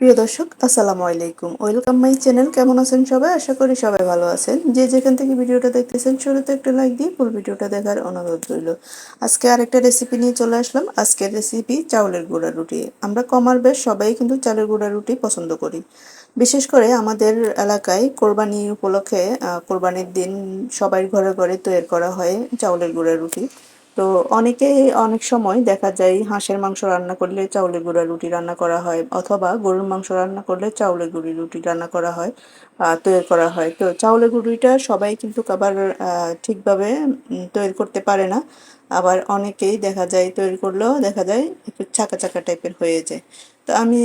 প্রিয় দর্শক, আসসালামু আলাইকুম। ওয়েলকাম মাই চ্যানেল কেমন আছেন সবাই? আশা করি সবাই ভালো আছেন। যে যেখান থেকে ভিডিওটা দেখতেছেন, শুরুতে একটা লাইক দিয়ে ফুল ভিডিওটা দেখার অনুরোধ রইল। আজকে আরেকটা রেসিপি নিয়ে চলে আসলাম। আজকের রেসিপি চাউলের গুঁড়া রুটি। আমরা কমার বেশ সবাই কিন্তু চালের গুঁড়া রুটি পছন্দ করি। বিশেষ করে আমাদের এলাকায় কোরবানি উপলক্ষে কোরবানির দিন সবাই ঘরে ঘরে তৈরি করা হয় চাউলের গুঁড়া রুটি। তো অনেকে অনেক সময় দেখা যায় হাঁসের মাংস রান্না করলে চাউলের গুঁড়া রুটি রান্না করা হয় অথবা গরুর মাংস রান্না করলে চাউলের গুঁড়ি রুটি রান্না করা হয় তৈরি করা হয়। তো চাউলের গুঁড়িটা সবাই কিন্তু আবার ঠিকভাবে তৈরি করতে পারে না। আবার অনেকেই দেখা যায় তৈরি করলেও দেখা যায় একটু চাকা চাকা টাইপের হয়ে যায়। তো আমি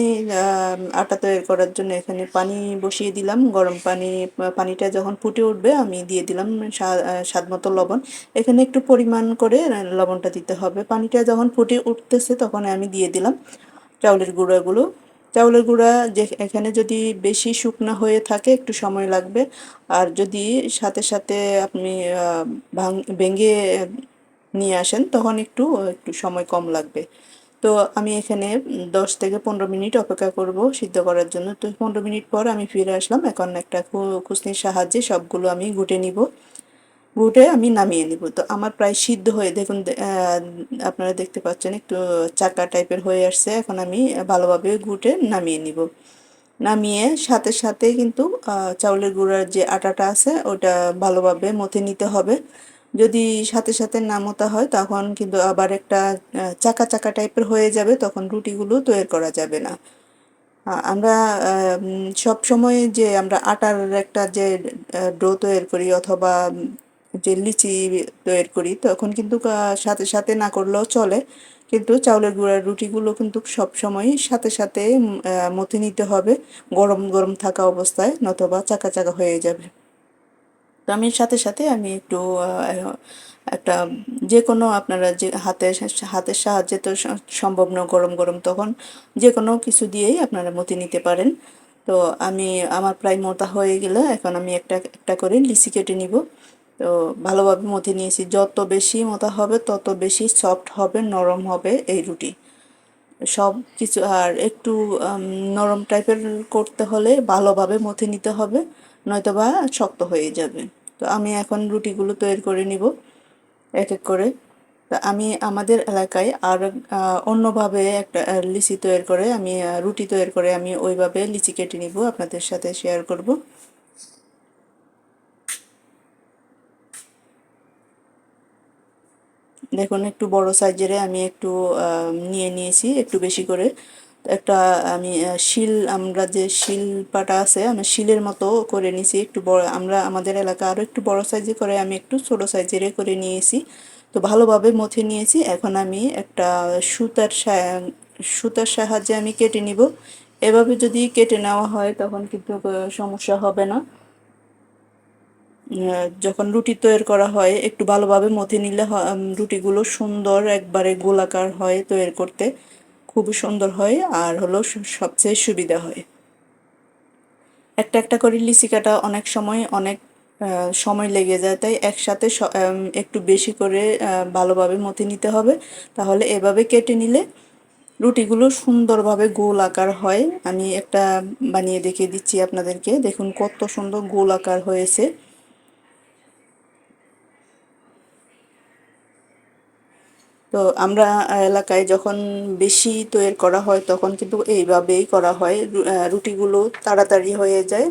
আটা তৈরি করার জন্য এখানে পানি বসিয়ে দিলাম। গরম পানি, পানিটা যখন ফুটে উঠবে আমি দিয়ে দিলাম স্বাদ মতো লবণ। এখানে একটু পরিমাণ করে লবণটা দিতে হবে। পানিটা যখন ফুটে উঠতেছে তখন আমি দিয়ে দিলাম চাউলের গুঁড়াগুলো। চাউলের গুঁড়া যে, এখানে যদি বেশি শুকনা হয়ে থাকে একটু সময় লাগবে। আর যদি সাথে সাথে আপনি ভাং ভেঙে নিয়ে আসেন তখন একটু একটু সময় কম লাগবে। তো আমি এখানে দশ থেকে পনেরো মিনিট অপেক্ষা করব সিদ্ধ করার জন্য। তো পনেরো মিনিট পর আমি ফিরে আসলাম। এখন একটা খুসনির সাহায্যে সবগুলো আমি গুটে নিব। গুটে আমি নামিয়ে নিব। তো আমার প্রায় সিদ্ধ হয়ে, দেখুন আপনারা দেখতে পাচ্ছেন, একটু চাকা টাইপের হয়ে আসছে। এখন আমি ভালোভাবে গুটে নামিয়ে নিব। নামিয়ে সাথে সাথে কিন্তু চাউলের গুঁড়ার যে আটাটা আছে, ওটা ভালোভাবে মথে নিতে হবে। যদি সাথে সাথে না মতা হয়, তখন কিন্তু আবার একটা চাকা চাকা টাইপের হয়ে যাবে, তখন রুটিগুলো তৈরি করা যাবে না। আমরা সব সময় যে আমরা আটার একটা যে ডো তৈরি করি অথবা যে লিচি তৈরি করি, তখন কিন্তু সাথে সাথে না করলেও চলে। কিন্তু চাউলের গুঁড়ার রুটিগুলো কিন্তু সব সময় সাথে সাথে মথে নিতে হবে গরম গরম থাকা অবস্থায়, নতবা চাকা চাকা হয়ে যাবে। আমি সাথে সাথে আমি একটু একটা যে কোনো আপনারা যে হাতে হাতের সাহায্যে তো সম্ভব না গরম গরম তখন যে কোনো কিছু দিয়েই আপনারা মতি নিতে পারেন। তো আমি, আমার প্রায় মোটা হয়ে গেলে এখন আমি একটা একটা করে লিচি কেটে নিব। তো ভালোভাবে মথে নিয়েছি। যত বেশি মোটা হবে, তত বেশি সফট হবে, নরম হবে এই রুটি। সব কিছু, আর একটু নরম টাইপের করতে হলে ভালোভাবে মথে নিতে হবে। নয়তো বা শক্ত হয়ে যাবে। তো আমি এখন রুটিগুলো তৈরি করে নিব এক এক করে। তো আমি আমাদের এলাকায় আর অন্যভাবে একটা লিচি তৈরি করে আমি রুটি তৈরি করে আমি ওইভাবে লিচি কেটে নিব, আপনাদের সাথে শেয়ার করব। দেখুন, একটু বড় সাইজের আমি একটু নিয়ে নিয়েছি, একটু বেশি করে। একটা, আমি শিল, আমরা যে শিল পাটা আছে আমি শিলের মতো করে নিয়েছি, একটু বড়, আমরা আমাদের এলাকা আরও একটু বড় সাইজে করে, আমি একটু ছোটো সাইজের করে নিয়েছি। তো ভালোভাবে মথে নিয়েছি, এখন আমি একটা সুতার সুতার সাহায্যে আমি কেটে নিব। এভাবে যদি কেটে নেওয়া হয়, তখন কিন্তু সমস্যা হবে না। যখন রুটি তৈরি করা হয়, একটু ভালোভাবে মথে নিলে রুটিগুলো সুন্দর একবারে গোলাকার হয় তৈরি করতে। খুবই সুন্দর হয় আর হলো সবচেয়ে সুবিধা হয়। একটা একটা করে লিচি কাটা অনেক সময় অনেক সময় লেগে যায়, তাই একসাথে একটু বেশি করে ভালোভাবে মতি নিতে হবে। তাহলে এভাবে কেটে নিলে রুটিগুলো সুন্দরভাবে গোল আকার হয়। আমি একটা বানিয়ে দেখিয়ে দিচ্ছি আপনাদেরকে। দেখুন কত সুন্দর গোল আকার হয়েছে। তো আমরা এলাকায় যখন বেশি তৈরি করা হয় তখন কিন্তু এইভাবেই করা হয়। রুটিগুলো তাড়াতাড়ি হয়ে যায়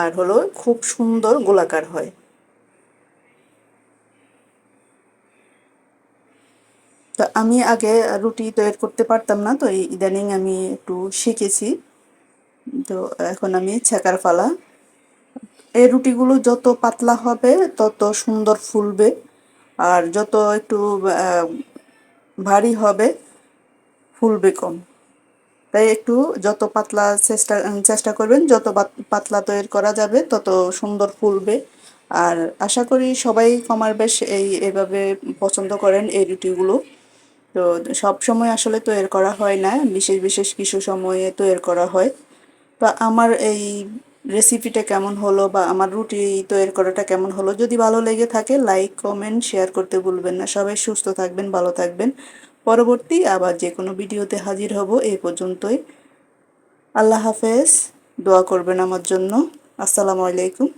আর হলো খুব সুন্দর গোলাকার হয়। তো আমি আগে রুটি তৈরি করতে পারতাম না, তো ইদানিং আমি একটু শিখেছি। তো এখন আমি ছেকার ফালা এই রুটিগুলো যত পাতলা হবে তত সুন্দর ফুলবে। আর যত একটু ভারী হবে ফুলবে কম তাই একটু যত পাতলা চেষ্টা চেষ্টা করবেন, যত পাতলা তৈরি করা যাবে, তত সুন্দর ফুলবে। আর আশা করি সবাই কমার বেশ এই, এভাবে পছন্দ করেন এই রুটিগুলো। তো সব সময় আসলে তৈরি করা হয় না, বিশেষ বিশেষ কিছু সময়ে তৈরি করা হয়। তো আমার এই রেসিপিটা কেমন হলো বা আমার রুটি তৈরি করাটা কেমন হলো, যদি ভালো লেগে থাকে লাইক কমেন্ট শেয়ার করতে ভুলবেন না। সবাই সুস্থ থাকবেন, ভালো থাকবেন। পরবর্তী আবার যে কোনো ভিডিওতে হাজির হব। এ পর্যন্তই। আল্লাহ হাফেজ। দোয়া করবেন আমার জন্য। আসসালামু আলাইকুম।